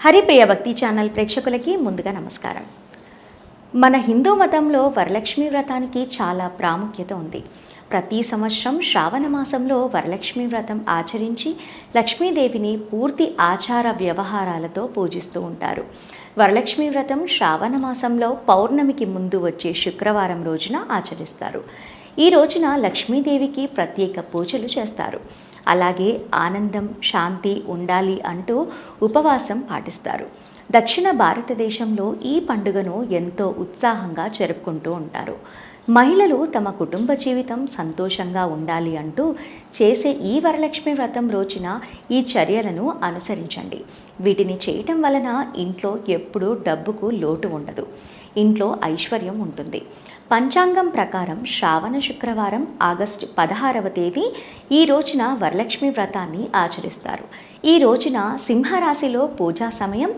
హరిప్రియ భక్తి ఛానల్ ప్రేక్షకులకి ముందుగా నమస్కారం. మన హిందూ మతంలో వరలక్ష్మి వ్రతానికి చాలా ప్రాముఖ్యత ఉంది. ప్రతి సంవత్సరం శ్రావణ మాసంలో వరలక్ష్మి వ్రతం ఆచరించి లక్ష్మీదేవిని పూర్తి ఆచార వ్యవహారాలతో పూజిస్తూ ఉంటారు. వరలక్ష్మి వ్రతం శ్రావణ మాసంలో పౌర్ణమికి ముందు వచ్చే శుక్రవారం రోజున ఆచరిస్తారు. ఈ రోజున లక్ష్మీదేవికి ప్రత్యేక పూజలు చేస్తారు. అలాగే ఆనందం శాంతి ఉండాలి అంటూ ఉపవాసం పాటిస్తారు. దక్షిణ భారతదేశంలో ఈ పండుగను ఎంతో ఉత్సాహంగా జరుపుకుంటూ ఉంటారు. మహిళలు తమ కుటుంబ జీవితం సంతోషంగా ఉండాలి అంటూ చేసే ఈ వరలక్ష్మి వ్రతం రోజున ఈ చర్యలను అనుసరించండి. వీటిని చేయటం వలన ఇంట్లో ఎప్పుడూ డబ్బుకు లోటు ఉండదు. ఇంట్లో ఐశ్వర్యం ఉంటుంది. పంచాంగం ప్రకారం శ్రావణ శుక్రవారం ఆగస్టు పదహారవ తేదీ ఈ రోజున వరలక్ష్మి వ్రతాన్ని ఆచరిస్తారు. ఈ రోజున సింహరాశిలో పూజా సమయం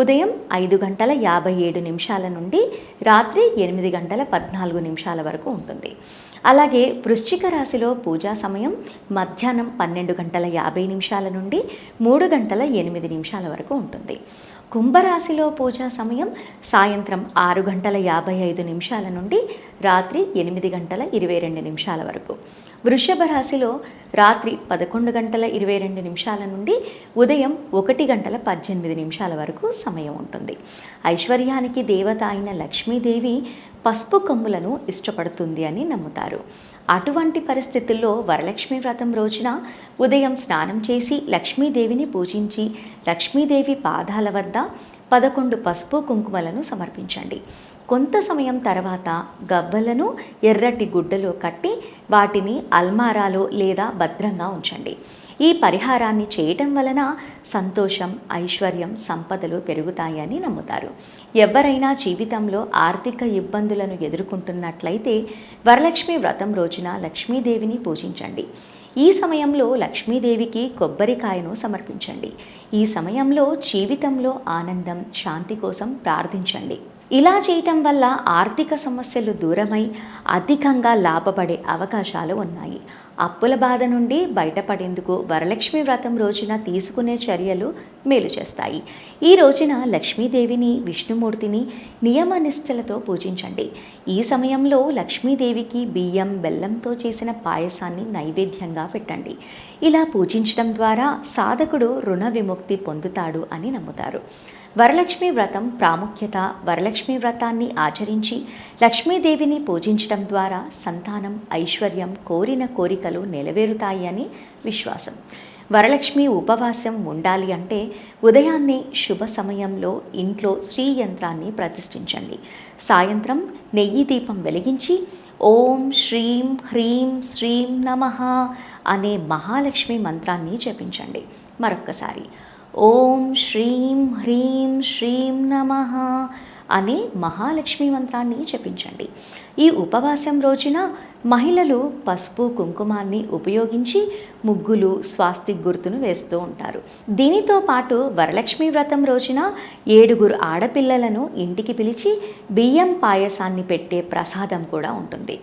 ఉదయం ఐదు గంటల యాభై ఏడు నిమిషాల నుండి రాత్రి ఎనిమిది గంటల పద్నాలుగు నిమిషాల వరకు ఉంటుంది. అలాగే వృశ్చిక రాశిలో పూజా సమయం మధ్యాహ్నం పన్నెండు గంటల యాభై నిమిషాల నుండి మూడు గంటల ఎనిమిది నిమిషాల వరకు ఉంటుంది. కుంభరాశిలో పూజా సమయం సాయంత్రం ఆరు గంటల యాభై ఐదు నిమిషాల నుండి రాత్రి ఎనిమిది గంటల ఇరవై రెండు నిమిషాల వరకు. వృషభ రాశిలో రాత్రి పదకొండు గంటల ఇరవై రెండు నిమిషాల నుండి ఉదయం ఒకటి గంటల పద్దెనిమిది నిమిషాల వరకు సమయం ఉంటుంది. ఐశ్వర్యానికి దేవత అయిన లక్ష్మీదేవి పసుపు కమ్ములను ఇష్టపడుతుంది అని నమ్ముతారు. అటువంటి పరిస్థితుల్లో వరలక్ష్మి వ్రతం రోజున ఉదయం స్నానం చేసి లక్ష్మీదేవిని పూజించి లక్ష్మీదేవి పాదాల వద్ద పదకొండు పసుపు కుంకుమలను సమర్పించండి. కొంత సమయం తర్వాత గవ్వలను ఎర్రటి గుడ్డలో కట్టి వాటిని అల్మారాలో లేదా భద్రంగా ఉంచండి. ఈ పరిహారాన్ని చేయటం వలన సంతోషం ఐశ్వర్యం సంపదలు పెరుగుతాయని నమ్ముతారు. ఎవరైనా జీవితంలో ఆర్థిక ఇబ్బందులను ఎదుర్కొంటున్నట్లయితే వరలక్ష్మి వ్రతం రోజున లక్ష్మీదేవిని పూజించండి. ఈ సమయంలో లక్ష్మీదేవికి కొబ్బరికాయను సమర్పించండి. ఈ సమయంలో జీవితంలో ఆనందం శాంతి కోసం ప్రార్థించండి. ఇలా చేయటం వల్ల ఆర్థిక సమస్యలు దూరమై అధికంగా లాభపడే అవకాశాలు ఉన్నాయి. అప్పుల బాధ నుండి బయటపడేందుకు వరలక్ష్మి వ్రతం రోజున తీసుకునే చర్యలు మేలు చేస్తాయి. ఈ రోజున లక్ష్మీదేవిని విష్ణుమూర్తిని నియమనిష్టలతో పూజించండి. ఈ సమయంలో లక్ష్మీదేవికి బియ్యం బెల్లంతో చేసిన పాయసాన్ని నైవేద్యంగా పెట్టండి. ఇలా పూజించడం ద్వారా సాధకుడు రుణ విముక్తి పొందుతాడు అని నమ్ముతారు. వరలక్ష్మి వ్రతం ప్రాముఖ్యత వరలక్ష్మి వ్రతాన్ని ఆచరించి లక్ష్మీదేవిని పూజించడం ద్వారా సంతానం ఐశ్వర్యం కోరిన కోరికలు నెరవేరుతాయి అని విశ్వాసం. వరలక్ష్మి ఉపవాసం ఉండాలి అంటే ఉదయాన్నే శుభ సమయంలో ఇంట్లో శ్రీ యంత్రాన్ని ప్రతిష్ఠించండి. సాయంత్రం నెయ్యి దీపం వెలిగించి ఓం శ్రీం హ్రీం శ్రీం నమః అనే మహాలక్ష్మి మంత్రాన్ని జపించండి. మరొక్కసారి. ఓం శ్రీం హ్రీం శ్రీం నమ అనే మహాలక్ష్మి మంత్రాన్ని జపించండి. ఈ ఉపవాసం రోజున మహిళలు పసుపు కుంకుమాన్ని ఉపయోగించి ముగ్గులు స్వాస్తిక్ గుర్తును వేస్తూ ఉంటారు. దీనితో పాటు వరలక్ష్మి వ్రతం రోజున ఏడుగురు ఆడపిల్లలను ఇంటికి పిలిచి బియ్యం పాయసాన్ని పెట్టే ప్రసాదం కూడా ఉంటుంది.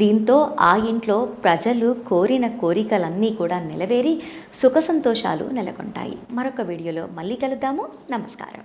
దీంతో ఆ ఇంట్లో ప్రజలు కోరిన కోరికలన్నీ కూడా నెలవేరి సుఖ సంతోషాలు నెలకొంటాయి. మరొక వీడియోలో మళ్ళీ కలుద్దాము. నమస్కారం.